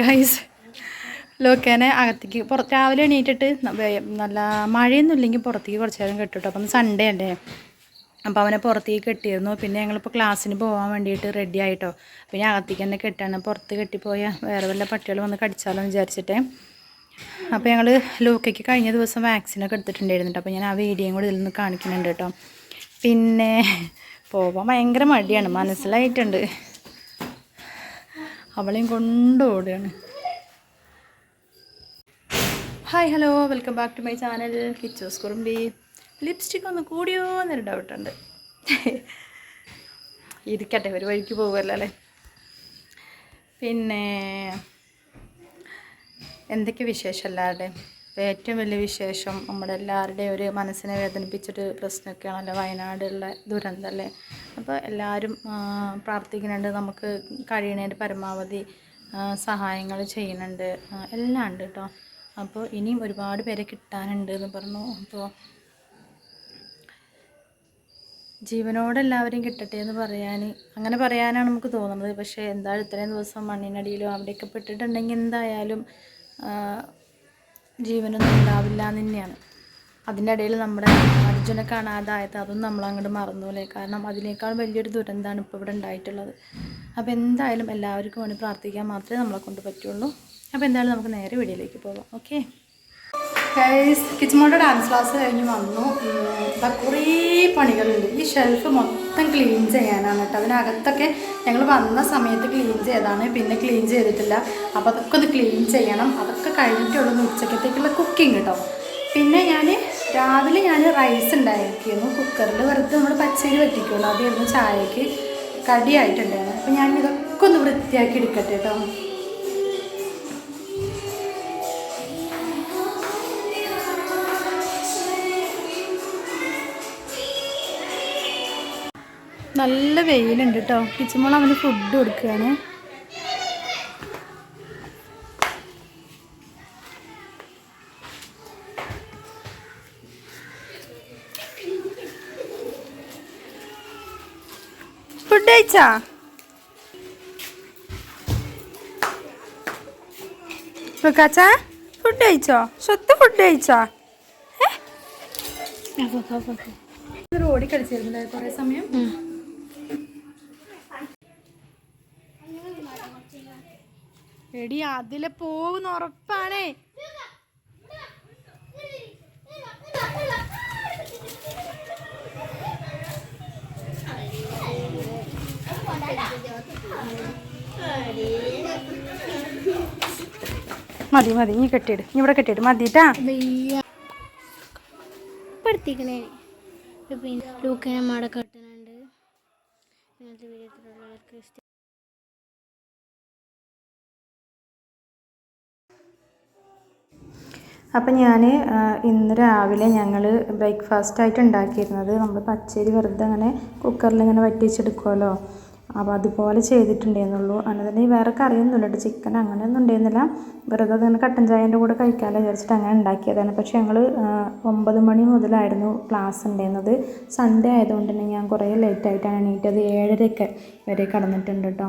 Guys ലോക്കേനെ അകത്തേക്ക് പുറത്ത് രാവിലെ എണീറ്റിട്ട് നല്ല മഴയൊന്നും ഇല്ലെങ്കിൽ പുറത്തേക്ക് കുറച്ച് നേരം കെട്ടിട്ടു അപ്പം സൺഡേ അല്ലേ? അപ്പോൾ അവനെ പുറത്തേക്ക് കെട്ടിയിരുന്നു. പിന്നെ ഞങ്ങളിപ്പോൾ ക്ലാസ്സിന് പോകാൻ വേണ്ടിയിട്ട് റെഡി ആയിട്ടോ. പിന്നെ അകത്തേക്ക് തന്നെ കെട്ടാണ്. പുറത്ത് കെട്ടിപ്പോയാൽ വേറെ വല്ല പട്ടികൾ വന്ന് കടിച്ചാലോ എന്ന് വിചാരിച്ചിട്ടേ. അപ്പോൾ ഞങ്ങൾ ലൂക്കയ്ക്ക് കഴിഞ്ഞ ദിവസം വാക്സിനൊക്കെ എടുത്തിട്ടുണ്ടായിരുന്നു കേട്ടോ അപ്പോൾ ഞാൻ ആ വീഡിയോയും കൂടി ഇതിൽ നിന്ന് കാണിക്കുന്നുണ്ട് കേട്ടോ പിന്നെ പോവാൻ ഭയങ്കര മടിയാണ്. മനസ്സിലായിട്ടുണ്ട്. അവളെയും കൊണ്ടോടുകയാണ് hi hello welcome back to my channel കിച്ചോസ് കുറുമ്പി ലിപ്സ്റ്റിക് ഒന്ന് കൂടിയോ എന്നൊരു ഡൗട്ടുണ്ട് ഇരിക്കട്ടെ ഒരു വഴിക്ക് പോകുമല്ലോ അല്ലേ? പിന്നെ എന്തൊക്കെ വിശേഷം എല്ലാവരുടെയും? ഏറ്റവും വലിയ വിശേഷം നമ്മുടെ എല്ലാവരുടെയും ഒരു മനസ്സിനെ വേദനിപ്പിച്ചൊരു പ്രശ്നമൊക്കെയാണല്ലോ വയനാടുള്ള ദുരന്തം അല്ലേ? അപ്പോൾ എല്ലാവരും പ്രാർത്ഥിക്കുന്നുണ്ട് നമുക്ക് കഴിയണേന്റെ പരമാവധി സഹായങ്ങൾ ചെയ്യുന്നുണ്ട്. എല്ലാം ഉണ്ട് കേട്ടോ. അപ്പോൾ ഇനിയും ഒരുപാട് പേരെ കിട്ടാനുണ്ട് എന്ന് പറഞ്ഞു. അപ്പോൾ ജീവനോടെ എല്ലാവരെയും കിട്ടട്ടെ എന്ന് പറയാൻ അങ്ങനെ പറയാനാണ് നമുക്ക് തോന്നുന്നത്. പക്ഷേ എന്തായാലും ഇത്രയും ദിവസം മണ്ണിനടിയിലും അവിടെയൊക്കെ പെട്ടിട്ടുണ്ടെങ്കിൽ എന്തായാലും ജീവനൊന്നും ഉണ്ടാവില്ല എന്ന് തന്നെയാണ്. അതിന്റെ ഇടയിൽ നമ്മുടെ അർജുനെ കാണാതായത് അതൊന്നും നമ്മൾ അങ്ങോട്ട് മറന്നുപോലെ കാരണം അതിനേക്കാൾ വലിയൊരു ദുരന്തമാണ് ഇപ്പോൾ ഇവിടെ ഉണ്ടായിട്ടുള്ളത്. അപ്പോൾ എന്തായാലും എല്ലാവർക്കും വേണ്ടി പ്രാർത്ഥിക്കാൻ മാത്രമേ നമ്മളെ കൊണ്ട് പറ്റുള്ളൂ. അപ്പോൾ എന്തായാലും നമുക്ക് നേരെ വീഡിയോയിലേക്ക് പോകാം. ഓക്കെ? കിച്ചമോടെ ഡാൻസ് ക്ലാസ് കഴിഞ്ഞ് വന്നു. കുറേ പണികളുണ്ട്. ഈ ഷെൽഫ് മൊത്തം ക്ലീൻ ചെയ്യാനാണ് കേട്ടോ. അതിനകത്തൊക്കെ ഞങ്ങൾ വന്ന സമയത്ത് ക്ലീൻ ചെയ്താണ് പിന്നെ ക്ലീൻ ചെയ്തിട്ടില്ല. അപ്പോൾ അതൊക്കെ ഒന്ന് ക്ലീൻ ചെയ്യണം. അതൊക്കെ കഴിഞ്ഞിട്ടുള്ളൂ ഉച്ചക്കത്തേക്കുള്ള കുക്കിംഗ് കേട്ടോ. പിന്നെ ഞാൻ രാവിലെ ഞാൻ റൈസ് ഉണ്ടാക്കിയിരുന്നു. കുക്കറിൽ വെറുതെ നമ്മൾ പച്ചരി പറ്റിക്കുള്ളൂ അതായിരുന്നു ചായക്ക് കടിയായിട്ടുണ്ടായിരുന്നു അപ്പോൾ ഞാൻ ഇതൊക്കെ ഒന്ന് വൃത്തിയാക്കി എടുക്കട്ടെ കേട്ടോ. നല്ല വെയിലുണ്ട് കേട്ടോ കിച്ചുമോൾ അവന് ഫുഡ് കൊടുക്കുകയാണ്. ഫുഡ് കഴിച്ചാ? കാച്ച ഫുഡ് കഴിച്ചോ? സ്വത്ത് ഫുഡ് കഴിച്ചോ? റോഡിൽ കളിച്ചിരുന്നില്ല കുറേ സമയം. എടി അതിലെ പോകുന്ന ഉറപ്പാണേ. മതി മതി നീ കെട്ടിയിട്. നീ ഇവിടെ കെട്ടിയിട്. മതിട്ടാ പഠിപ്പിക്കണേ പിന്നെ ലൂക്കനെ മാടക്കെട്ടുന്നുണ്ട് ഇങ്ങനത്തെ വീഡിയോ അപ്പം ഞാൻ ഇന്ന് രാവിലെ ഞങ്ങൾ ബ്രേക്ക്ഫാസ്റ്റ് ആയിട്ട് ഉണ്ടാക്കിയിരുന്നത് നമ്മൾ പച്ചരി വെറുതെ അങ്ങനെ കുക്കറിൽ ഇങ്ങനെ വറ്റിച്ചെടുക്കുമല്ലോ അപ്പോൾ അതുപോലെ ചെയ്തിട്ടുണ്ടായിരുന്നുള്ളൂ. അങ്ങനെ വേറെ കറിയൊന്നുമില്ല കേട്ടോ. ചിക്കൻ അങ്ങനെയൊന്നും ഉണ്ടായിരുന്നില്ല. വെറുതെ അതിങ്ങനെ കട്ടൻ ചായന്റെ കൂടെ കഴിക്കാമല്ലോ വിചാരിച്ചിട്ട് അങ്ങനെ ഉണ്ടാക്കിയതാണ്. പക്ഷേ ഞങ്ങൾ ഒമ്പത് മണി മുതലായിരുന്നു ക്ലാസ് ഉണ്ടായിരുന്നത്. സൺഡേ ആയതുകൊണ്ട് തന്നെ ഞാൻ കുറേ ലേറ്റായിട്ടാണ് എണീറ്റത്. ഏഴരയൊക്കെ വരെ കടന്നിട്ടുണ്ട് കേട്ടോ.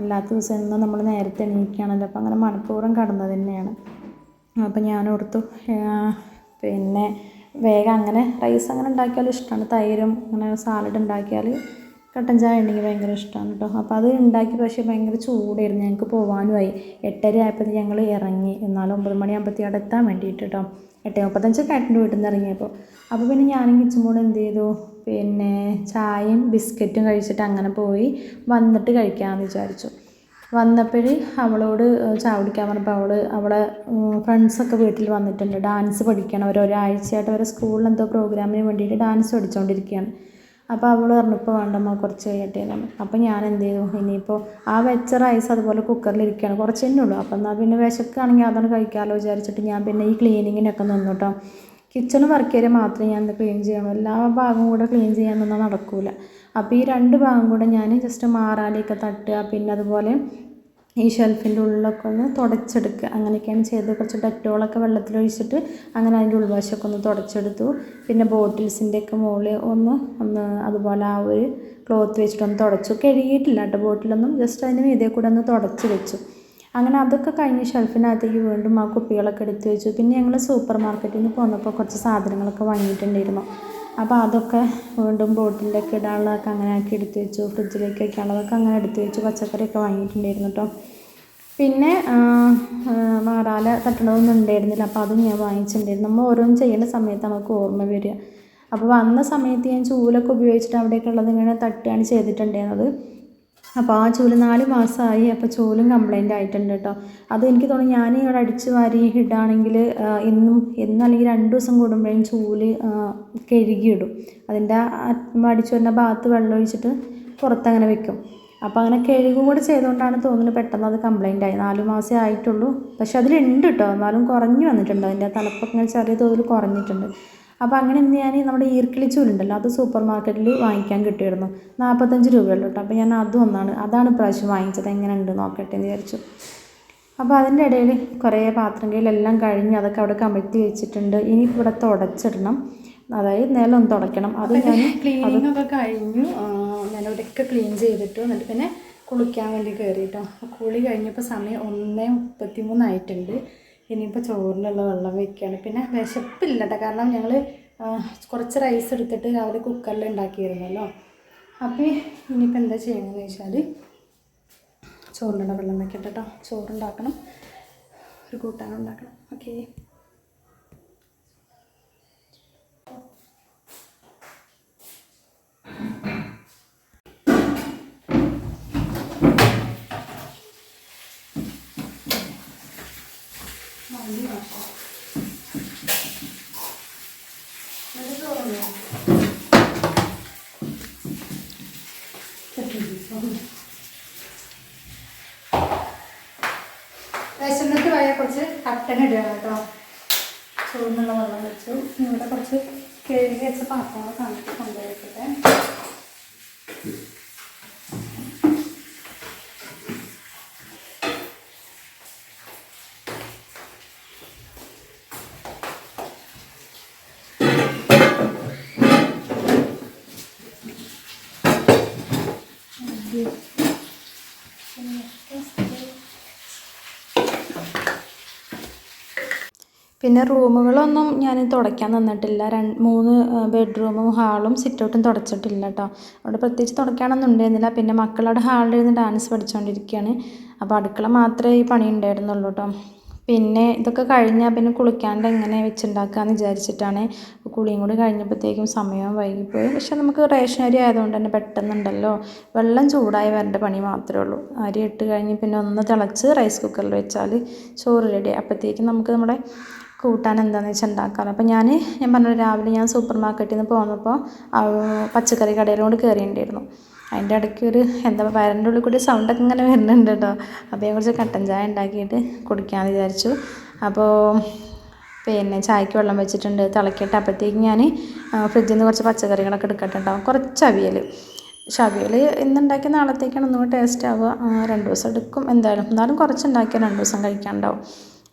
അല്ലാത്ത ദിവസം നമ്മൾ നേരത്തെ എണീക്കുകയാണല്ലോ. അപ്പോൾ അങ്ങനെ മനഃപൂർവം കടന്നത് തന്നെയാണ്. അപ്പം ഓർത്തു പിന്നെ വേഗം അങ്ങനെ റൈസ് അങ്ങനെ ഉണ്ടാക്കിയാൽ ഇഷ്ടമാണ് തൈരും അങ്ങനെ സാലഡ് ഉണ്ടാക്കിയാൽ കട്ടൻ ചായ ഉണ്ടെങ്കിൽ ഭയങ്കര ഇഷ്ടമാണ് കേട്ടോ അപ്പോൾ അത് ഉണ്ടാക്കി പക്ഷേ ഭയങ്കര ചൂടായിരുന്നു. ഞങ്ങൾക്ക് പോകാനുമായി എട്ടര ആയപ്പോൾ ഞങ്ങൾ ഇറങ്ങി. എന്നാലും ഒമ്പത് മണിയാകുമ്പോഴത്തേക്ക് അവിടെ എത്താൻ വേണ്ടിയിട്ട് കേട്ടോ എട്ടേ മുപ്പത്തഞ്ച് കാറ്റിന്റെ വീട്ടിൽ നിന്ന് ഇറങ്ങിയപ്പോൾ അപ്പോൾ പിന്നെ ഞാനും കൂടെ എന്ത് ചെയ്തു? പിന്നെ ചായയും ബിസ്ക്കറ്റും കഴിച്ചിട്ട് അങ്ങനെ പോയി വന്നിട്ട് കഴിക്കാമെന്ന് വിചാരിച്ചു. വന്നപ്പോൾ അവളോട് ചായ കുടിക്കാൻ പറഞ്ഞപ്പോൾ അവൾ അവളെ ഫ്രണ്ട്സൊക്കെ വീട്ടിൽ വന്നിട്ടുണ്ട്. ഡാൻസ് പഠിക്കണം. അവർ ഒരാഴ്ചയായിട്ട് അവരെ സ്കൂളിൽ എന്തോ പ്രോഗ്രാമിന് വേണ്ടിയിട്ട് ഡാൻസ് പഠിച്ചുകൊണ്ടിരിക്കുകയാണ് അപ്പോൾ അവൾ പറഞ്ഞു ഇപ്പോൾ വേണ്ടമ്മ കുറച്ച് കഴിയട്ടെ അപ്പോൾ ഞാൻ എന്ത് ചെയ്തു? ഇനിയിപ്പോൾ ആ വെച്ച റൈസ് അതുപോലെ കുക്കറിൽ ഇരിക്കുകയാണ് കുറച്ച് തന്നെ ഉള്ളൂ. അപ്പോൾ എന്നാൽ പിന്നെ വിശക്കുകയാണെങ്കിൽ അതാണ് കഴിക്കാമല്ലോ വിചാരിച്ചിട്ട് ഞാൻ പിന്നെ ഈ ക്ലീനിങ്ങിനൊക്കെ നിന്നു കേട്ടോ കിച്ചണ് വർക്ക് ഏരിയ മാത്രമേ ഞാൻ ക്ലീൻ ചെയ്യണം. എല്ലാ ഭാഗവും കൂടെ ക്ലീൻ ചെയ്യാൻ നടക്കില്ല നടക്കൂല. അപ്പോൾ ഈ രണ്ട് ഭാഗം കൂടെ ഞാൻ ജസ്റ്റ് മാറാലിയൊക്കെ തട്ടുക പിന്നെ അതുപോലെ ഈ ഷെൽഫിന്റെ ഉള്ളിലൊക്കെ ഒന്ന് തുടച്ചെടുക്കുക. അങ്ങനെയൊക്കെയാണ് ചെയ്തത്. കുറച്ച് ഡെറ്റോളൊക്കെ വെള്ളത്തിലൊഴിച്ചിട്ട് അങ്ങനെ അതിന്റെ ഉൾവശമൊക്കെ ഒന്ന് തുടച്ചെടുത്തു. പിന്നെ ബോട്ടിൽസിന്റെ ഒക്കെ മുകളിൽ ഒന്ന് ഒന്ന് അതുപോലെ ആ ഒരു ക്ലോത്ത് വെച്ചിട്ടൊന്ന് തുടച്ചു. കഴുകിയിട്ടില്ല കേട്ടോ ബോട്ടിലൊന്നും. ജസ്റ്റ് അതിന് മീതെ കൂടെ ഒന്ന് തുടച്ച് വെച്ചു. അങ്ങനെ അതൊക്കെ കഴിഞ്ഞ് ഷെൽഫിനകത്തേക്ക് വീണ്ടും ആ കുപ്പികളൊക്കെ എടുത്ത് വെച്ചു. പിന്നെ ഞങ്ങൾ സൂപ്പർ മാർക്കറ്റിൽ നിന്ന് പോന്നപ്പോൾ കുറച്ച് സാധനങ്ങളൊക്കെ വാങ്ങിയിട്ടുണ്ടായിരുന്നു. അപ്പോൾ അതൊക്കെ വീണ്ടും ബോട്ടിലൊക്കെ ഇടാനുള്ളതൊക്കെ അങ്ങനെ ആക്കി എടുത്ത് വെച്ചു. ഫ്രിഡ്ജിലേക്ക് വയ്ക്കാനുള്ളതൊക്കെ അങ്ങനെ എടുത്ത് വെച്ചു. പച്ചക്കറിയൊക്കെ വാങ്ങിയിട്ടുണ്ടായിരുന്നു കേട്ടോ പിന്നെ മാറാല തട്ടണതൊന്നും ഉണ്ടായിരുന്നില്ല. അപ്പോൾ അതും ഞാൻ വാങ്ങിച്ചിട്ടുണ്ടായിരുന്നു. നമ്മൾ ഓരോന്നും ചെയ്യുന്ന സമയത്ത് നമുക്ക് ഓർമ്മ വരിക. അപ്പോൾ വന്ന സമയത്ത് ഞാൻ ചൂലൊക്കെ ഉപയോഗിച്ചിട്ട് അവിടെയൊക്കെ ഉള്ളത് ഇങ്ങനെ തട്ടുകയാണ് ചെയ്തിട്ടുണ്ടായിരുന്നത്. അപ്പോൾ ആ ചൂൽ നാല് മാസമായി അപ്പോൾ ചൂലും കംപ്ലൈന്റ് ആയിട്ടുണ്ട് കേട്ടോ അത് എനിക്ക് തോന്നുന്നു ഞാൻ ഇവിടെ അടിച്ച് വാരി ഇടുകയാണെങ്കിൽ എന്നും എന്നും അല്ലെങ്കിൽ രണ്ട് ദിവസം കൂടുമ്പോഴും ചൂൽ കഴുകിയിടും. അതിന്റെ അടിച്ചു വരുന്ന ഭാഗത്ത് വെള്ളം ഒഴിച്ചിട്ട് പുറത്തങ്ങനെ വെക്കും. അപ്പോൾ അങ്ങനെ കഴുകും കൂടെ ചെയ്തുകൊണ്ടാണ് തോന്നുന്നത് പെട്ടെന്ന് അത് കംപ്ലൈന്റ് ആയി. നാല് മാസമേ ആയിട്ടുള്ളൂ. പക്ഷെ അതിലുണ്ട് കേട്ടോ എന്നാലും കുറഞ്ഞു വന്നിട്ടുണ്ട്. അതിന്റെ തലപ്പൊക്കെ ചെറിയ തോതിൽ കുറഞ്ഞിട്ടുണ്ട്. അപ്പോൾ അങ്ങനെ ഇന്ന് ഞാൻ നമ്മുടെ ഈർക്കിളി ചൂലുണ്ടല്ലോ അത് സൂപ്പർ മാർക്കറ്റിൽ വാങ്ങിക്കാൻ കിട്ടിയിരുന്നു. നാൽപ്പത്തഞ്ച് രൂപയുള്ളൂ കേട്ടോ അപ്പോൾ ഞാൻ അതും ഒന്നാണ് അതാണ് ഇപ്രാവശ്യം വാങ്ങിച്ചത്. എങ്ങനെ ഉണ്ട് നോക്കട്ടെ എന്ന് വിചാരിച്ചു. അപ്പോൾ അതിന്റെ ഇടയിൽ കുറേ പാത്രം കയ്യിലെല്ലാം കഴിഞ്ഞ് അതൊക്കെ അവിടെ കമഴ്ത്തി വെച്ചിട്ടുണ്ട്. ഇനി ഇവിടെ തുടച്ചിടണം. അതായത് നിലം തുടയ്ക്കണം. അത് ഞാൻ ക്ലീനിങ് ഒക്കെ കഴിഞ്ഞു. ഞാനിവിടെയൊക്കെ ക്ലീൻ ചെയ്തിട്ടു. എന്നിട്ട് പിന്നെ കുളിക്കാൻ വേണ്ടി കയറി കേട്ടോ കുളി കഴിഞ്ഞപ്പോൾ സമയം ഒന്നേ മുപ്പത്തി മൂന്നായിട്ടുണ്ട് ഇനിയിപ്പോൾ ചോറിനുള്ള വെള്ളം വയ്ക്കുകയാണ് പിന്നെ വിശപ്പില്ല കേട്ടോ കാരണം ഞങ്ങൾ കുറച്ച് റൈസ് എടുത്തിട്ട് രാവിലെ കുക്കറിൽ ഉണ്ടാക്കിയിരുന്നല്ലോ. അപ്പോൾ ഇനിയിപ്പോൾ എന്താ ചെയ്യണമെന്ന് വെച്ചാൽ ചോറിനുള്ള വെള്ളം വെക്കട്ടെ കേട്ടോ ചോറുണ്ടാക്കണം. ഒരു കൂട്ടാനും ഉണ്ടാക്കണം ഓക്കേ വിശന്നിട്ട് പോയ കുറച്ച് കട്ടൻ ഇടുക കേട്ടോ. ചൂടുന്നുള്ള വെള്ളം വെച്ചു. ഇവിടെ കുറച്ച് കഴുകി വെച്ച പാത്രങ്ങൾ കണ്ടിട്ട് കൊണ്ടുപോയിട്ടെ പിന്നെ റൂമുകളൊന്നും ഞാൻ തുടയ്ക്കാൻ നിന്നിട്ടില്ല. രണ്ട് മൂന്ന് ബെഡ്റൂമും ഹാളും സിറ്റൗട്ടും തുടച്ചിട്ടില്ല കേട്ടോ അവിടെ പ്രത്യേകിച്ച് തുടയ്ക്കാനൊന്നും ഉണ്ടായിരുന്നില്ല. പിന്നെ മക്കളവിടെ ഹാളിലിരുന്ന് ഡാൻസ് പഠിച്ചുകൊണ്ടിരിക്കുകയാണ് അപ്പോൾ അടുക്കള മാത്രമേ ഈ പണി ഉണ്ടായിരുന്നുള്ളൂ കേട്ടോ പിന്നെ ഇതൊക്കെ കഴിഞ്ഞാൽ പിന്നെ കുളിക്കാണ്ട് എങ്ങനെ വെച്ചുണ്ടാക്കാമെന്ന് വിചാരിച്ചിട്ടാണ് കുളിയും കൂടി കഴിഞ്ഞപ്പോഴത്തേക്കും സമയം വൈകിപ്പോയി. പക്ഷെ നമുക്ക് റേഷൻ അരി ആയതുകൊണ്ട് തന്നെ പെട്ടെന്നുണ്ടല്ലോ. വെള്ളം ചൂടായി വരേണ്ട പണി മാത്രമേ ഉള്ളൂ. അരി ഇട്ട് കഴിഞ്ഞ് പിന്നെ ഒന്ന് തിളച്ച് റൈസ് കുക്കറിൽ വെച്ചാൽ ചോറ് റെഡി അപ്പോഴത്തേക്കും നമുക്ക് നമ്മുടെ കൂട്ടാൻ എന്താണെന്ന് വെച്ചാൽ ഉണ്ടാക്കാറ് അപ്പോൾ ഞാൻ ഞാൻ പറഞ്ഞു രാവിലെ ഞാൻ സൂപ്പർ മാർക്കറ്റിൽ നിന്ന് പോന്നപ്പോൾ പച്ചക്കറി കടയിലോട് കയറിയിട്ടുണ്ടായിരുന്നു അതിന്റെ ഇടയ്ക്ക് ഒരു എന്താ വയറിന്റെ ഉള്ളിൽ കൂടി സൗണ്ടൊക്കെ ഇങ്ങനെ വരുന്നുണ്ട് കേട്ടോ അപ്പോൾ ഞാൻ കുറച്ച് കട്ടൻ ചായ ഉണ്ടാക്കിയിട്ട് കുടിക്കാമെന്ന് വിചാരിച്ചു. അപ്പോൾ പിന്നെ ചായക്ക് വെള്ളം വെച്ചിട്ടുണ്ട്. തിളക്കിയിട്ട് അപ്പോഴത്തേക്ക് ഞാൻ ഫ്രിഡ്ജിൽ നിന്ന് കുറച്ച് പച്ചക്കറികളൊക്കെ എടുക്കട്ടെ ഉണ്ടാവും കുറച്ച് അവിയൽ പക്ഷെ അവിയൽ ഇന്നുണ്ടാക്കിയ നാളത്തേക്കാണ് ഒന്നുകൂടി ടേസ്റ്റ് ആവുക. രണ്ട് ദിവസം എടുക്കും എന്തായാലും. എന്നാലും കുറച്ച് ഉണ്ടാക്കിയാൽ രണ്ട് ദിവസം കഴിക്കാനുണ്ടാവും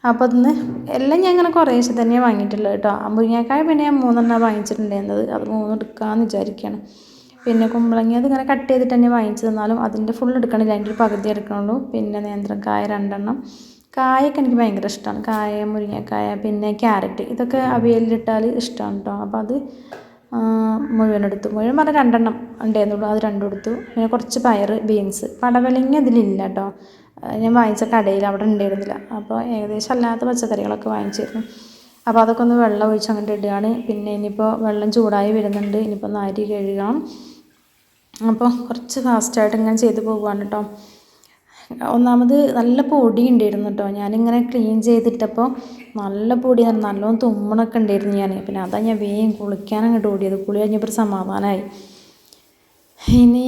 അപ്പോൾ അതിന്ന് എല്ലാം ഞാൻ ഇങ്ങനെ കുറേശ്ശെ തന്നെ വാങ്ങിയിട്ടുള്ളത് കേട്ടോ. മുരിങ്ങക്കായ പിന്നെ ഞാൻ മൂന്നെണ്ണം വാങ്ങിച്ചിട്ടുണ്ടായിരുന്നത്. അത് മൂന്നും എടുക്കാമെന്ന് വിചാരിക്കുകയാണ് പിന്നെ കുമ്പളങ്ങി അത് ഇങ്ങനെ കട്ട് ചെയ്തിട്ട് തന്നെ വാങ്ങിച്ചു തന്നാലും അതിന്റെ ഫുൾ എടുക്കണില്ല. അതിന്റെ ഒരു പകുതി എടുക്കണുള്ളൂ. പിന്നെ നേന്ത്രക്കായ രണ്ടെണ്ണം. കായൊക്കെ എനിക്ക് ഭയങ്കര ഇഷ്ടമാണ് കായ മുരിങ്ങക്കായ പിന്നെ ക്യാരറ്റ്. ഇതൊക്കെ അവിയലിലിട്ടാൽ ഇഷ്ടമാണ് കേട്ടോ. അപ്പോൾ അത് മുഴുവൻ എടുത്തു. മുഴുവൻ പറഞ്ഞാൽ രണ്ടെണ്ണം ഉണ്ടായിരുന്നുള്ളൂ. അത് രണ്ടും എടുത്തു. പിന്നെ കുറച്ച് പയർ ബീൻസ്. പടവലങ്ങ അതിലില്ല കേട്ടോ. ഞാൻ വാങ്ങിച്ച കടയിൽ അവിടെ ഉണ്ടായിരുന്നില്ല. അപ്പോൾ ഏകദേശം അല്ലാത്ത പച്ചക്കറികളൊക്കെ വാങ്ങിച്ചിരുന്നു. അപ്പോൾ അതൊക്കെ ഒന്ന് വെള്ളം ഒഴിച്ച് അങ്ങോട്ട് ഇടുകയാണ്. പിന്നെ ഇനിയിപ്പോൾ വെള്ളം ചൂടായി വരുന്നുണ്ട്. ഇനിയിപ്പോൾ ഒന്ന് അരി കഴുകാം അപ്പോൾ കുറച്ച് ഫാസ്റ്റായിട്ട് ഇങ്ങനെ ചെയ്ത് പോകുവാണ് കേട്ടോ. ഒന്നാമത് നല്ല പൊടി ഉണ്ടായിരുന്നു കേട്ടോ. ഞാനിങ്ങനെ ക്ലീൻ ചെയ്തിട്ടപ്പോൾ നല്ല പൊടി നല്ലോണം തുമ്മണൊക്കെ ഉണ്ടായിരുന്നു ഞാൻ. പിന്നെ അതാ ഞാൻ വേഗം കുളിക്കാൻ അങ്ങോട്ട് ഓടിയത്. കുളി കഴിഞ്ഞപ്പോൾ സമാധാനമായി. ഇനി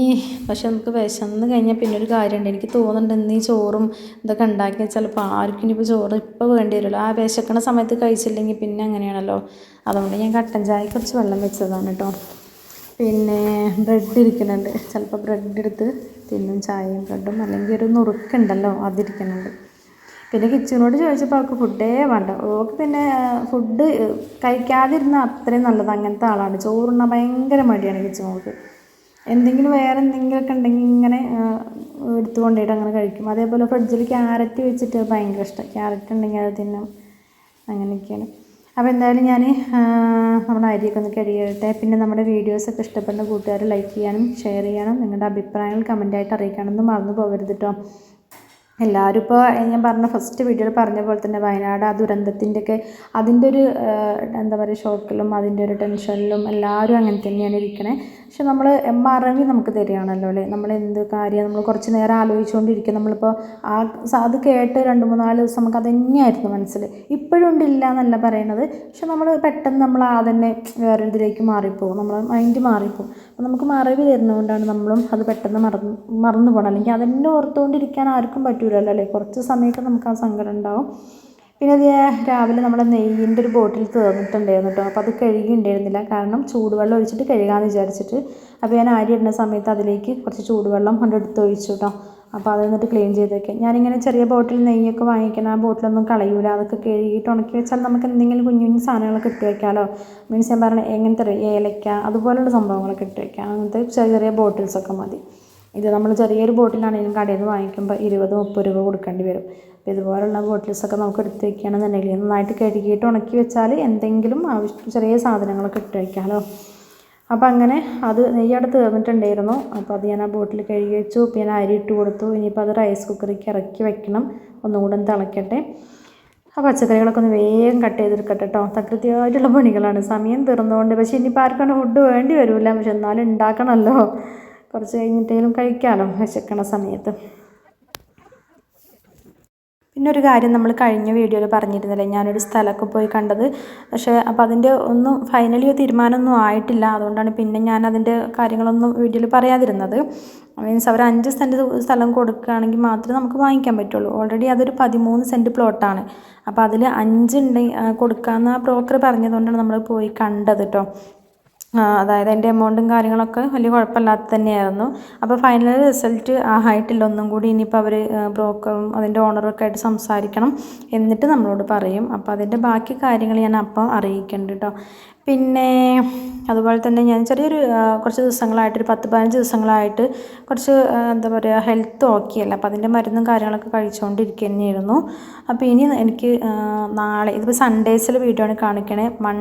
പക്ഷെ നമുക്ക് വിശന്ന് കഴിഞ്ഞാൽ പിന്നെ ഒരു കാര്യമുണ്ട്. എനിക്ക് തോന്നുന്നുണ്ട് ഇന്ന് ഈ ചോറും ഇതൊക്കെ ഉണ്ടാക്കിയാൽ ചിലപ്പോൾ ആർക്കും ഇനിയിപ്പോൾ ചോറ് ഇപ്പോൾ വേണ്ടി വരുമല്ലോ. ആ വിശക്കണ സമയത്ത് കഴിച്ചില്ലെങ്കിൽ പിന്നെ അങ്ങനെയാണല്ലോ. അതുകൊണ്ട് ഞാൻ കട്ടൻ ചായ കുറച്ച് വെള്ളം വെച്ചതാണ് കേട്ടോ. പിന്നെ ബ്രെഡ് ഇരിക്കുന്നുണ്ട്. ചിലപ്പോൾ ബ്രെഡ് എടുത്ത് തിന്നും ചായയും ബ്രെഡും അല്ലെങ്കിൽ ഒരു നുറുക്കുണ്ടല്ലോ അതിരിക്കുന്നുണ്ട്. പിന്നെ കിച്ചനോട് ചോദിച്ചപ്പോൾ അവൾക്ക് ഫുഡേ വേണ്ട. അവൾക്ക് പിന്നെ ഫുഡ് കഴിക്കാതിരുന്ന അത്രയും നല്ലത് അങ്ങനത്തെ ആളാണ്. ചോറുണ്ണാൻ ഭയങ്കര മടിയാണ് കിച്ചനോൾക്ക്. എന്തെങ്കിലും വേറെ എന്തെങ്കിലുമൊക്കെ ഉണ്ടെങ്കിൽ ഇങ്ങനെ എടുത്തു കൊണ്ടുപോയിട്ട് അങ്ങനെ കഴിക്കും. അതേപോലെ ഫ്രിഡ്ജിൽ ക്യാരറ്റ് വെച്ചിട്ട് ഭയങ്കര ഇഷ്ടം. ക്യാരറ്റ് ഉണ്ടെങ്കിൽ അത് തിന്നും. അങ്ങനെയൊക്കെയാണ്. അപ്പോൾ എന്തായാലും ഞാൻ നമ്മുടെ അരിയൊക്കെ ഒന്ന് കഴുകിയിട്ടെ പിന്നെ നമ്മുടെ വീഡിയോസൊക്കെ ഇഷ്ടപ്പെടുന്ന കൂട്ടുകാർ ലൈക്ക് ചെയ്യാനും ഷെയർ ചെയ്യാനും നിങ്ങളുടെ അഭിപ്രായങ്ങൾ കമന്റായിട്ട് അറിയിക്കാനൊന്നും മറന്നു പോകരുത് കേട്ടോ എല്ലാവരും ഇപ്പോൾ ഞാൻ പറഞ്ഞ ഫസ്റ്റ് വീഡിയോയിൽ പറഞ്ഞ പോലെ തന്നെ വയനാട് ആ ദുരന്തത്തിന്റെയൊക്കെ അതിന്റെ ഒരു എന്താ പറയുക ഷോക്കിലും അതിന്റെ ഒരു ടെൻഷനിലും എല്ലാവരും അങ്ങനെ തന്നെയാണ് ഇരിക്കണേ. പക്ഷെ നമ്മൾ എം ആർ മറവി നമുക്ക് തരികയാണല്ലോ അല്ലേ? നമ്മൾ എന്ത് കാര്യം നമ്മൾ കുറച്ച് നേരം ആലോചിച്ചുകൊണ്ടിരിക്കും നമ്മളിപ്പോൾ ആ അത് കേട്ട് രണ്ട് മൂന്ന് നാല് ദിവസം നമുക്ക് അത് തന്നെയായിരുന്നു മനസ്സിൽ ഇപ്പോഴും ഉണ്ടില്ല എന്നല്ല പറയണത്. പക്ഷെ നമ്മൾ പെട്ടെന്ന് നമ്മൾ ആ തന്നെ വേറെ ഇതിലേക്ക് മാറിപ്പോകും നമ്മൾ മൈൻഡ് മാറിപ്പോകും അപ്പോൾ നമുക്ക് മറവി തരുന്നതുകൊണ്ടാണ് നമ്മളും അത് പെട്ടെന്ന് മറന്ന് മറന്നു പോകണം അല്ലെങ്കിൽ അതന്നെ ഓർത്തുകൊണ്ടിരിക്കാൻ ആർക്കും പറ്റൂലല്ലോ അല്ലേ? കുറച്ച് സമയമൊക്കെ നമുക്ക് ആ സങ്കടം ഉണ്ടാവും. പിന്നെ അത് രാവിലെ നമ്മൾ നെയ്യിന്റെ ഒരു ബോട്ടിൽ തീർന്നിട്ടുണ്ടായിരുന്നു കേട്ടോ. അപ്പോൾ അത് കഴുകിയിണ്ടായിരുന്നില്ല കാരണം ചൂടുവെള്ളം ഒഴിച്ചിട്ട് കഴുകാമെന്ന് വിചാരിച്ചിട്ട്. അപ്പോൾ ഞാൻ അരി ഇടുന്ന സമയത്ത് അതിലേക്ക് കുറച്ച് ചൂടുവെള്ളം കൊണ്ട് എടുത്ത് ഒഴിച്ചു കേട്ടോ. അപ്പോൾ അത് എന്നിട്ട് ക്ലീൻ ചെയ്തേക്കെ. ഞാനിങ്ങനെ ചെറിയ ബോട്ടിൽ നെയ്യൊക്കെ വാങ്ങിക്കണം ആ ബോട്ടിലൊന്നും കളയൂല. അതൊക്കെ കഴുകിയിട്ട് ഉണക്കി വെച്ചാൽ നമുക്ക് എന്തെങ്കിലും കുഞ്ഞു കുഞ്ഞു സാധനങ്ങളൊക്കെ ഇട്ട് വയ്ക്കാമല്ലോ മീൻസ് ഞാൻ പറഞ്ഞ എങ്ങനത്തെ ഏലയ്ക്ക ഏലക്ക അതുപോലുള്ള സംഭവങ്ങളൊക്കെ ഇട്ട് വയ്ക്കാം അങ്ങനത്തെ ചെറിയ ചെറിയ ബോട്ടിൽസൊക്കെ മതി. ഇത് നമ്മൾ ചെറിയൊരു ബോട്ടിലാണെങ്കിലും കടയിൽ നിന്ന് വാങ്ങിക്കുമ്പോൾ ഇരുപത് മുപ്പത് രൂപ കൊടുക്കേണ്ടി വരും. അപ്പോൾ ഇതുപോലുള്ള ബോട്ടിൽസൊക്കെ നമുക്ക് എടുത്ത് വെക്കുകയാണെന്നുണ്ടെങ്കിൽ നന്നായിട്ട് കഴുകിയിട്ട് ഉണക്കി വെച്ചാൽ എന്തെങ്കിലും ആവശ്യം ചെറിയ സാധനങ്ങളൊക്കെ ഇട്ട് വയ്ക്കാമല്ലോ അപ്പോൾ അങ്ങനെ അത് നെയ്യ് അവിടെ തീർന്നിട്ടുണ്ടായിരുന്നു. അപ്പോൾ അത് ഞാൻ ആ ബോട്ടിൽ കഴുകി വെച്ചു. പിന്നെ അരി ഇട്ട് കൊടുത്തു. ഇനിയിപ്പോൾ അത് റൈസ് കുക്കറിലേക്ക് ഇറക്കി വെക്കണം. ഒന്നും കൂടെ ഒന്ന് തിളയ്ക്കട്ടെ ആ പച്ചക്കറികളൊക്കെ ഒന്ന് വേഗം കട്ട് ചെയ്തെടുക്കട്ടെ കേട്ടോ. തകൃതിയായിട്ടുള്ള പണികളാണ്. സമയം തീർന്നുകൊണ്ട് പക്ഷേ ഇനിയിപ്പോൾ ആർക്കാണ് ഫുഡ് വേണ്ടി വരില്ല. പക്ഷെ എന്നാലും ഉണ്ടാക്കണമല്ലോ. കുറച്ച് കഴിഞ്ഞിട്ടേലും കഴിക്കാമല്ലോ വിശക്കണ സമയത്ത്. പിന്നെ ഒരു കാര്യം നമ്മൾ കഴിഞ്ഞ വീഡിയോയിൽ പറഞ്ഞിരുന്നില്ലേ ഞാനൊരു സ്ഥലമൊക്കെ പോയി കണ്ടത്. പക്ഷേ അപ്പോൾ അതിന്റെ ഒന്നും ഫൈനലി തീരുമാനമൊന്നും ആയിട്ടില്ല. അതുകൊണ്ടാണ് പിന്നെ ഞാൻ അതിന്റെ കാര്യങ്ങളൊന്നും വീഡിയോയിൽ പറയാതിരുന്നത്. മീൻസ് അവർ അഞ്ച് സെന്റ് സ്ഥലം കൊടുക്കുകയാണെങ്കിൽ മാത്രമേ നമുക്ക് വാങ്ങിക്കാൻ പറ്റുള്ളൂ. ഓൾറെഡി അതൊരു പതിമൂന്ന് സെന്റ് പ്ലോട്ടാണ് അപ്പോൾ അതിൽ അഞ്ച് ഉണ്ടെങ്കിൽ കൊടുക്കാമെന്ന് ആ ബ്രോക്കർ പറഞ്ഞതുകൊണ്ടാണ് നമ്മൾ പോയി കണ്ടത് കേട്ടോ അതായത് എന്റെ എമൗണ്ടും കാര്യങ്ങളൊക്കെ വലിയ കുഴപ്പമില്ലാത്ത തന്നെയായിരുന്നു. അപ്പോൾ ഫൈനൽ റിസൾട്ട് ആയിട്ടില്ല. ഒന്നും കൂടി ഇനിയിപ്പോൾ അവർ ബ്രോക്കറും അതിന്റെ ഓണറും ഒക്കെ ആയിട്ട് സംസാരിക്കണം എന്നിട്ട് നമ്മളോട് പറയും. അപ്പോൾ അതിന്റെ ബാക്കി കാര്യങ്ങൾ ഞാൻ അപ്പം അറിയിക്കുന്നുണ്ട് കേട്ടോ പിന്നെ അതുപോലെ തന്നെ ഞാൻ ചെറിയൊരു കുറച്ച് ദിവസങ്ങളായിട്ട് ഒരു പത്ത് പതിനഞ്ച് ദിവസങ്ങളായിട്ട് കുറച്ച് എന്താ പറയുക ഹെൽത്ത് ഓക്കെ അല്ല അപ്പോൾ അതിന്റെ മരുന്നും കാര്യങ്ങളൊക്കെ കഴിച്ചുകൊണ്ടിരിക്കുക തന്നെയായിരുന്നു അപ്പോൾ ഇനി എനിക്ക് നാളെ ഇതിപ്പോൾ സൺഡേസിൽ വീഡിയോ ആണ് കാണിക്കണേ. മൺ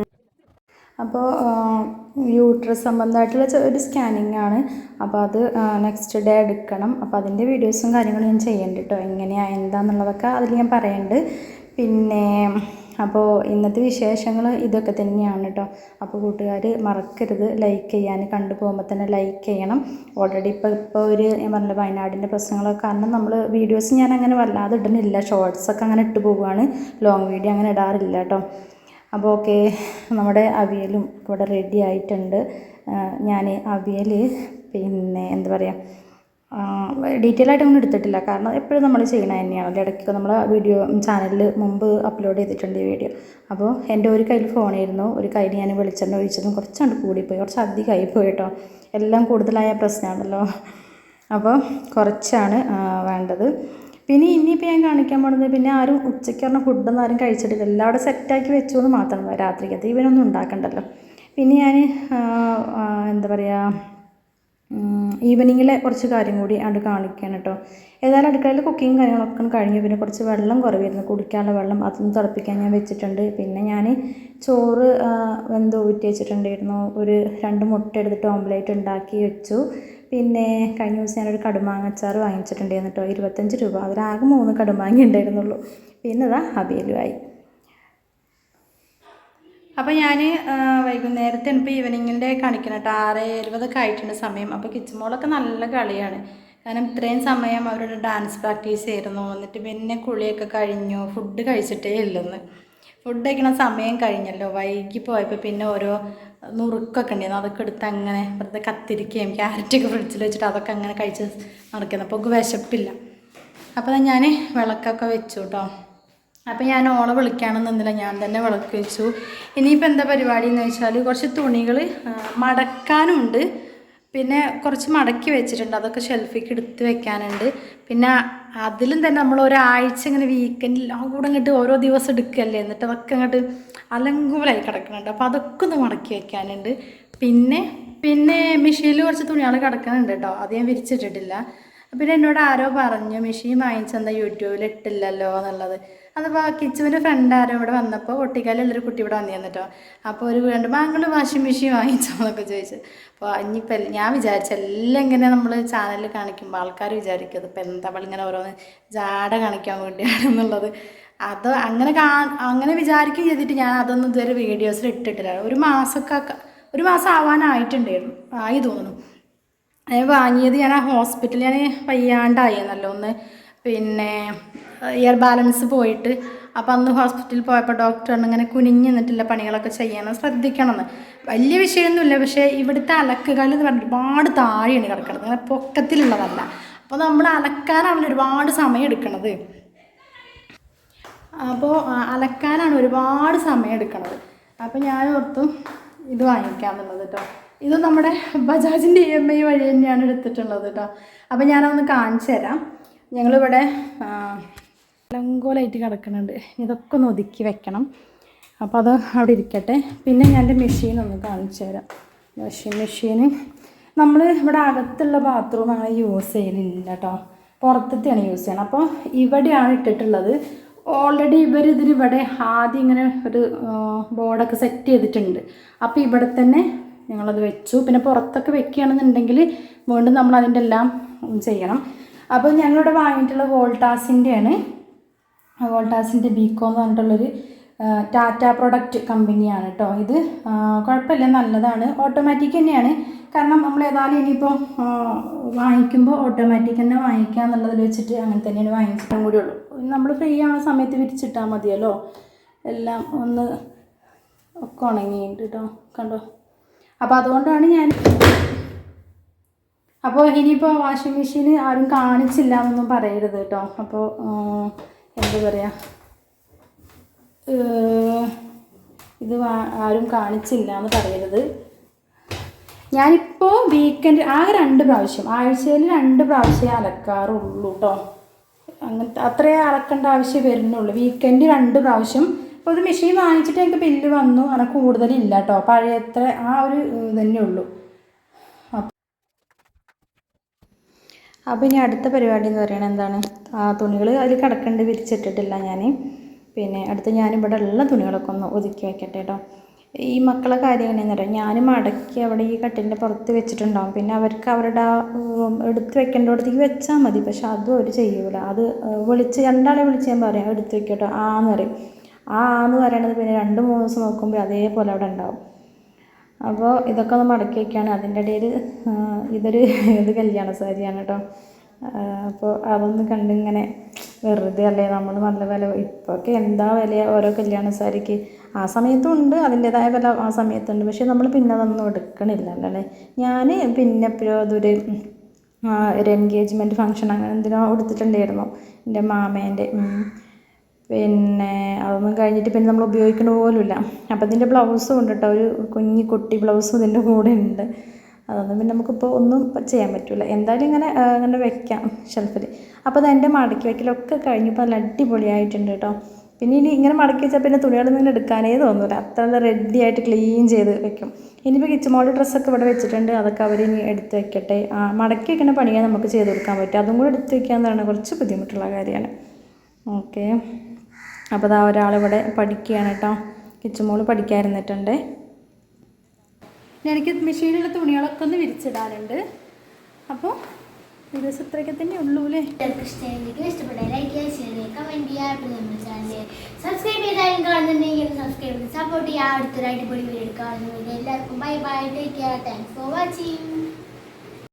അപ്പോൾ യൂട്രസ് സംബന്ധമായിട്ടുള്ള ഒരു സ്കാനിങ് ആണ്. അപ്പോൾ അത് നെക്സ്റ്റ് ഡേ എടുക്കണം. അപ്പോൾ അതിന്റെ വീഡിയോസും കാര്യങ്ങളും ഞാൻ ചെയ്യുന്നുണ്ട് കേട്ടോ എങ്ങനെയാണ് എന്താണെന്നുള്ളതൊക്കെ അതിൽ ഞാൻ പറയുന്നുണ്ട് പിന്നെ അപ്പോൾ ഇന്നത്തെ വിശേഷങ്ങൾ ഇതൊക്കെ തന്നെയാണ് കേട്ടോ അപ്പോൾ കൂട്ടുകാർ മറക്കരുത്. ലൈക്ക് ചെയ്യാൻ കണ്ടു പോകുമ്പോൾ തന്നെ ലൈക്ക് ചെയ്യണം. ഓൾറെഡി ഇപ്പോൾ ഇപ്പോൾ ഒരു ഞാൻ പറഞ്ഞില്ല വയനാടിന്റെ പ്രശ്നങ്ങളൊക്കെ കാരണം നമ്മൾ വീഡിയോസ് ഞാൻ അങ്ങനെ വല്ലാതെ ഇടുന്നില്ല. ഷോർട്സൊക്കെ അങ്ങനെ ഇട്ട് പോവുകയാണ് ലോങ് വീഡിയോ അങ്ങനെ ഇടാറില്ല കേട്ടോ അപ്പോൾ ഓക്കെ നമ്മുടെ അവിയലും ഇവിടെ റെഡി ആയിട്ടുണ്ട്. ഞാൻ അവിയൽ പിന്നെ എന്താ പറയുക ഡീറ്റെയിൽ ആയിട്ട് ഒന്നും എടുത്തിട്ടില്ല. കാരണം എപ്പോഴും നമ്മൾ ചെയ്യണത് തന്നെയാണല്ലോ. ഇടയ്ക്ക് നമ്മൾ വീഡിയോ ചാനലിൽ മുമ്പ് അപ്ലോഡ് ചെയ്തിട്ടുണ്ട് ഈ വീഡിയോ അപ്പോൾ എന്റെ ഒരു കയ്യിൽ ഫോണായിരുന്നു ഒരു കയ്യിൽ ഞാൻ വെളിച്ചെണ്ണ ഒഴിച്ചതും കുറച്ചാണ്ട് കൂടിപ്പോയി. കുറച്ച് അധികമായി പോയി കേട്ടോ. എല്ലാം കൂടുതലായ പ്രശ്നമാണല്ലോ. അപ്പോൾ കുറച്ചാണ് വേണ്ടത്. പിന്നെ ഇനിയിപ്പോൾ ഞാൻ കാണിക്കാൻ പോകുന്നത് പിന്നെ ആരും ഉച്ചയ്ക്ക് പറഞ്ഞ ഫുഡൊന്നും ആരും കഴിച്ചിട്ടില്ല. എല്ലാം അവിടെ സെറ്റാക്കി വെച്ചു എന്ന് മാത്രം രാത്രിക്കത്തെ ഇവനൊന്നും ഉണ്ടാക്കണ്ടല്ലോ. പിന്നെ ഞാൻ എന്താ പറയുക ഈവനിങ്ങിലെ കുറച്ച് കാര്യം കൂടി അത് കാണിക്കുകയാണ് കേട്ടോ ഏതായാലും അടുക്കളയിൽ കുക്കിങ് കാര്യങ്ങളൊക്കെ കഴിഞ്ഞു പിന്നെ കുറച്ച് വെള്ളം കുറവായിരുന്നു. കുടിക്കാനുള്ള വെള്ളം അതൊന്ന് തിളപ്പിക്കാൻ ഞാൻ വെച്ചിട്ടുണ്ട്. പിന്നെ ഞാൻ ചോറ് വെന്ത് ഊറ്റി വെച്ചിട്ടുണ്ടായിരുന്നു. ഒരു രണ്ട് മുട്ട എടുത്തിട്ട് ഓംലേറ്റ് ഉണ്ടാക്കി വെച്ചു. പിന്നെ കഴിഞ്ഞ ദിവസം ഞാനൊരു കടുമാങ്ങച്ചാർ വാങ്ങിച്ചിട്ടുണ്ടായിരുന്നു കേട്ടോ ഇരുപത്തഞ്ച് രൂപ. അതിലാകെ മൂന്ന് കടുമാങ്ങ ഉണ്ടായിരുന്നുള്ളൂ. പിന്നെ ഇതാ അവിയലുമായി അപ്പോൾ ഞാൻ വൈകുന്നേരത്തെ ഇപ്പോൾ ഈവനിങ്ങിന്റെ കാണിക്കണം കേട്ടോ ആറ് എഴുപതൊക്കെ ആയിട്ടുണ്ട് സമയം. അപ്പോൾ കിച്ചൺ മോളൊക്കെ നല്ല കളിയാണ്. കാരണം ഇത്രയും സമയം അവരുടെ ഡാൻസ് പ്രാക്ടീസ് ആയിരുന്നു എന്നിട്ട് പിന്നെ കുളിയൊക്കെ കഴിഞ്ഞു. ഫുഡ് കഴിച്ചിട്ടേ ഇല്ലെന്ന്. ഫുഡ് കഴിക്കണ സമയം കഴിഞ്ഞല്ലോ. വൈകി പോയപ്പോൾ പിന്നെ ഓരോ നുറുക്കൊക്കെ ഉണ്ടായിരുന്നു അതൊക്കെ എടുത്ത് അങ്ങനെ വെറുതെ കത്തിരിക്കുകയും ക്യാരറ്റൊക്കെ ഫ്രിഡ്ജിൽ വെച്ചിട്ട് അതൊക്കെ അങ്ങനെ കഴിച്ച് നടക്കുന്നത് അപ്പോൾ വിശപ്പില്ല. അപ്പോൾ ഞാൻ വിളക്കൊക്കെ വെച്ചു കേട്ടോ അപ്പോൾ ഞാൻ ഓളെ വിളിക്കാനൊന്നും നിന്നില്ല. ഞാൻ തന്നെ വിളക്ക് വെച്ചു. ഇനിയിപ്പോൾ എന്താ പരിപാടി എന്ന് വെച്ചാൽ കുറച്ച് തുണികൾ മടക്കാനുണ്ട്. പിന്നെ കുറച്ച് മടക്കി വെച്ചിട്ടുണ്ട്. അതൊക്കെ ഷെൽഫിക്ക് എടുത്ത് വെക്കാനുണ്ട്. പിന്നെ അതിലും തന്നെ നമ്മൾ ഒരാഴ്ച ഇങ്ങനെ വീക്കെൻഡിൽ കൂടെ ഇങ്ങോട്ട് ഓരോ ദിവസം എടുക്കുകയല്ലേ എന്നിട്ട് അതൊക്കെ അങ്ങോട്ട് അലങ്കൂലായി കിടക്കുന്നുണ്ട്. അപ്പോൾ അതൊക്കെ ഒന്ന് മടക്കി വെക്കാനുണ്ട്. പിന്നെ പിന്നെ മെഷീനിൽ കുറച്ച് തുണികൾ കിടക്കുന്നുണ്ട് കേട്ടോ അത് ഞാൻ വിരിച്ചിട്ടിട്ടില്ല. പിന്നെ എന്നോട് ആരോ പറഞ്ഞു മെഷീൻ വാങ്ങിച്ചെന്താ യൂട്യൂബിൽ ഇട്ടില്ലല്ലോ എന്നുള്ളത്. അതിപ്പോൾ കിച്ചുവിന്റെ ഫ്രണ്ട് ആരോ ഇവിടെ വന്നപ്പോൾ ഒട്ടിക്കാലുള്ളൊരു കുട്ടി ഇവിടെ വന്നിരുന്നു കേട്ടോ അപ്പോൾ ഒരു രണ്ട് ബാങ്കിൾ വാഷിംഗ് മെഷീൻ വാങ്ങിച്ചോ എന്നൊക്കെ ചോദിച്ചു. അപ്പോൾ ഇനിയിപ്പോൾ ഞാൻ വിചാരിച്ച എല്ലാം ഇങ്ങനെ നമ്മൾ ചാനലിൽ കാണിക്കുമ്പോൾ ആൾക്കാർ വിചാരിക്കും ഇപ്പം എന്താ ഇങ്ങനെ ഓരോന്ന് ജാട കാണിക്കാൻ വേണ്ടിയാണെന്നുള്ളത് അത് അങ്ങനെ കാ അങ്ങനെ വിചാരിക്കുകയും ചെയ്തിട്ട് ഞാൻ അതൊന്നും ഇതുവരെ വീഡിയോസിൽ ഇട്ടിട്ടില്ല. ഒരു മാസമൊക്കെ ഒരു മാസം ആവാനായിട്ടുണ്ടായിരുന്നു ആയി തോന്നുന്നു. വാങ്ങിയത് ഞാൻ ആ ഹോസ്പിറ്റലിൽ ഞാൻ വയ്യാണ്ടായിരുന്നല്ലോ ഒന്ന്. പിന്നെ ഇയർ ബാലൻസ് പോയിട്ട്. അപ്പം അന്ന് ഹോസ്പിറ്റലിൽ പോയപ്പോൾ ഡോക്ടർ ഇങ്ങനെ കുനിഞ്ഞു നിന്നിട്ടുള്ള പണികളൊക്കെ ചെയ്യണം ശ്രദ്ധിക്കണമെന്ന്. വലിയ വിഷയമൊന്നുമില്ല പക്ഷേ ഇവിടുത്തെ അലക്കുകൾ എന്ന് പറഞ്ഞാൽ ഒരുപാട് താഴെയാണ് കിടക്കുന്നത്. അങ്ങനെ പൊക്കത്തിലുള്ളതല്ല. അപ്പോൾ നമ്മൾ അലക്കാനാണല്ലോ ഒരുപാട് സമയം എടുക്കണത്. അപ്പോൾ അലക്കാനാണ് ഒരുപാട് സമയം എടുക്കണത്. അപ്പോൾ ഞാൻ ഓർത്തു ഇത് വാങ്ങിക്കാമെന്നുള്ളത് കേട്ടോ ഇത് നമ്മുടെ ബജാജിന്റെ ഇ എം ഐ വഴി തന്നെയാണ് എടുത്തിട്ടുള്ളത് കേട്ടോ അപ്പോൾ ഞാനതൊന്ന് കാണിച്ചു തരാം. ഞങ്ങളിവിടെ ലങ്കോലായിട്ട് കിടക്കുന്നുണ്ട്. ഇതൊക്കെ ഒന്ന് ഒതുക്കി വെക്കണം. അപ്പോൾ അത് അവിടെ ഇരിക്കട്ടെ. പിന്നെ ഞാൻ എന്റെ മെഷീൻ ഒന്ന് കാണിച്ചു തരാം. വാഷിംഗ് മെഷീന് നമ്മൾ ഇവിടെ അകത്തുള്ള ബാത്റൂം അങ്ങനെ യൂസ് ചെയ്യലില്ല കേട്ടോ പുറത്തത്തെയാണ് യൂസ് ചെയ്യണം. അപ്പോൾ ഇവിടെയാണ് ഇട്ടിട്ടുള്ളത്. ഓൾറെഡി ഇവർ ഇതിന് ഇവിടെ ആദ്യം ഇങ്ങനെ ഒരു ബോർഡൊക്കെ സെറ്റ് ചെയ്തിട്ടുണ്ട്. അപ്പോൾ ഇവിടെ തന്നെ ഞങ്ങളത് വെച്ചു. പിന്നെ പുറത്തൊക്കെ വെക്കുകയാണെന്നുണ്ടെങ്കിൽ വീണ്ടും നമ്മൾ അതിന്റെ എല്ലാം ചെയ്യണം. അപ്പോൾ ഞങ്ങളിവിടെ വാങ്ങിയിട്ടുള്ള വോൾട്ടാസിന്റെയാണ്. വോൾട്ടാസിന്റെ ബീക്കോ എന്ന് പറഞ്ഞിട്ടുള്ളൊരു ടാറ്റ പ്രൊഡക്റ്റ് കമ്പനിയാണ് കേട്ടോ ഇത്. കുഴപ്പമില്ല നല്ലതാണ്. ഓട്ടോമാറ്റിക് തന്നെയാണ്. കാരണം നമ്മൾ ഏതായാലും ഇനിയിപ്പോൾ വാങ്ങിക്കുമ്പോൾ ഓട്ടോമാറ്റിക് തന്നെ വാങ്ങിക്കുക എന്നുള്ളതിൽ വെച്ചിട്ട് അങ്ങനെ തന്നെയാണ് വാങ്ങിച്ചിട്ടും കൂടി ഉള്ളൂ. നമ്മൾ ഫ്രീ ആവുന്ന സമയത്ത് വിരിച്ചിട്ടാൽ മതിയല്ലോ. എല്ലാം ഒന്ന് ഒക്കെ ഉണങ്ങിയിട്ട് കേട്ടോ. കണ്ടോ? അപ്പോൾ അതുകൊണ്ടാണ് ഞാൻ അപ്പോൾ ഇനിയിപ്പോൾ വാഷിംഗ് മെഷീൻ ആരും കാണിച്ചില്ല എന്നൊന്നും പറയരുത് കേട്ടോ അപ്പോൾ എന്താ പറയുക ഇത് ആരും കാണിച്ചില്ല എന്ന് പറയരുത്. ഞാനിപ്പോൾ വീക്കെൻഡ് ആകെ രണ്ട് പ്രാവശ്യം ആഴ്ചയിൽ രണ്ട് പ്രാവശ്യം അലക്കാറുള്ളൂ കേട്ടോ അങ്ങനത്തെ അത്രേ അലക്കേണ്ട ആവശ്യം വരുന്നുള്ളൂ. വീക്കെൻഡ് രണ്ട് പ്രാവശ്യം അപ്പോൾ ഒരു മെഷീൻ വാങ്ങിച്ചിട്ട് എനിക്ക് ബില്ല് വന്നു അങ്ങനെ കൂടുതലില്ല കേട്ടോ പഴയത്ര ആ ഒരു ഇത് തന്നെ ഉള്ളൂ. അപ്പോൾ ഇനി അടുത്ത പരിപാടി എന്ന് പറയുന്നത് എന്താണ്? ആ തുണികൾ അതിൽ കിടക്കേണ്ടി വിരിച്ചിട്ടിട്ടില്ല ഞാൻ പിന്നെ അടുത്ത് ഞാനിവിടെ ഉള്ള തുണികളൊക്കെ ഒന്ന് ഒതുക്കി വയ്ക്കട്ടെ കേട്ടോ ഈ മക്കളെ കാര്യം എങ്ങനെയാണെന്ന് അറിയാം? ഞാൻ മടക്കി അവിടെ ഈ കട്ടിലിന്റെ പുറത്ത് വെച്ചിട്ടുണ്ടാവും. പിന്നെ അവർക്ക് അവരുടെ ആ എടുത്ത് എടുത്ത് വെക്കേണ്ടടത്തേക്ക് വെച്ചാൽ മതി. പക്ഷെ അതും അവർ ചെയ്യൂല. അത് വിളിച്ച് രണ്ടാളെ വിളിച്ച് ഞാൻ പറയാം എടുത്ത് വെക്കട്ടോ ആന്ന് പറയും. ആ ആന്ന് പറയണത് പിന്നെ രണ്ട് മൂന്ന് ദിവസം നോക്കുമ്പോൾ അതേപോലെ അവിടെ ഉണ്ടാവും. അപ്പോൾ ഇതൊക്കെ ഒന്ന് മടക്കി വയ്ക്കുകയാണ് അതിന്റെ ഇടയിൽ ഇതൊരു ഇത് കല്യാണ സാരിയാണ് കേട്ടോ. അപ്പോൾ അതൊന്ന് കണ്ടിങ്ങനെ വെറുതെ അല്ലേ നമ്മൾ നല്ല വില ഇപ്പോഴൊക്കെ എന്താ വില ഓരോ കല്യാണ സാരിക്ക്? ആ സമയത്തും ഉണ്ട് അതിന്റേതായ വില ആ സമയത്തുണ്ട്. പക്ഷേ നമ്മൾ പിന്നെ അതൊന്നും എടുക്കണില്ല അല്ലേ? ഞാൻ പിന്നെ എപ്പോഴും അതൊരു ഒരു എൻഗേജ്മെന്റ് ഫങ്ഷൻ അങ്ങനെ എന്തിനോ കൊടുത്തിട്ടുണ്ടായിരുന്നു. എന്റെ മാമേന്റെ. പിന്നെ അതൊന്നും കഴിഞ്ഞിട്ട് പിന്നെ നമ്മൾ ഉപയോഗിക്കണ പോലുമില്ല. അപ്പം ഇതിന്റെ ബ്ലൗസും ഉണ്ട് കേട്ടോ. ഒരു കുഞ്ഞി കുട്ടി ബ്ലൗസും ഇതിന്റെ കൂടെ ഉണ്ട്. അതൊന്നും പിന്നെ നമുക്കിപ്പോൾ ഒന്നും ചെയ്യാൻ പറ്റില്ല എന്തായാലും ഇങ്ങനെ ഇങ്ങനെ വെക്കാം ഷെൽഫിൽ അപ്പോൾ അത് എന്റെ മടക്കി വെക്കലൊക്കെ കഴിഞ്ഞപ്പോൾ നല്ല അടിപൊളിയായിട്ടുണ്ട് കേട്ടോ. പിന്നെ ഇനി ഇങ്ങനെ മടക്കി വെച്ചാൽ പിന്നെ തുണികളൊന്നും ഇങ്ങനെ എടുക്കാനേ തോന്നില്ല അത്ര റെഡി ആയിട്ട് ക്ലീൻ ചെയ്ത് വെക്കും. ഇനിയിപ്പോൾ കിച്ചമോളുടെ ഡ്രസ്സൊക്കെ ഇവിടെ വെച്ചിട്ടുണ്ട്. അതൊക്കെ അവർ ഇനി എടുത്ത് വെക്കട്ടെ. ആ മടക്കി വെക്കുന്ന പണിയാണ് നമുക്ക് ചെയ്ത് കൊടുക്കാൻ പറ്റും അതും കൂടെ എടുത്ത് വെക്കുക കുറച്ച് ബുദ്ധിമുട്ടുള്ള കാര്യമാണ്. ഓക്കെ. അപ്പോൾ അതാ ഒരാളിവിടെ പഠിക്കുകയാണ് കേട്ടോ. കിച്ചുമോൾ പഠിക്കാതിരുന്നിട്ടുണ്ട്. എനിക്ക് മെഷീനിലുള്ള തുണികളൊക്കെ ഒന്ന് വിരിച്ചിടാനുണ്ട്. അപ്പോൾ ഇത് ദിവസം തന്നെ ഉള്ളൂ അല്ലേ? ഇഷ്ടപ്പെട്ട ലൈക്ക് ചെയ്യുക ഷെയർ ചെയ്യുക കമന്റ് ചെയ്യുക നമ്മുടെ ചാനൽ സബ്സ്ക്രൈബ് ചെയ്താലും കാണുന്നുണ്ടെങ്കിൽ സബ്സ്ക്രൈബ് ചെയ്ത് സപ്പോർട്ട് ചെയ്യുക അടുത്തൊരു അടിപൊളി വീഡിയോ കാണുന്നത് എല്ലാവർക്കും bye bye take care thanks for watching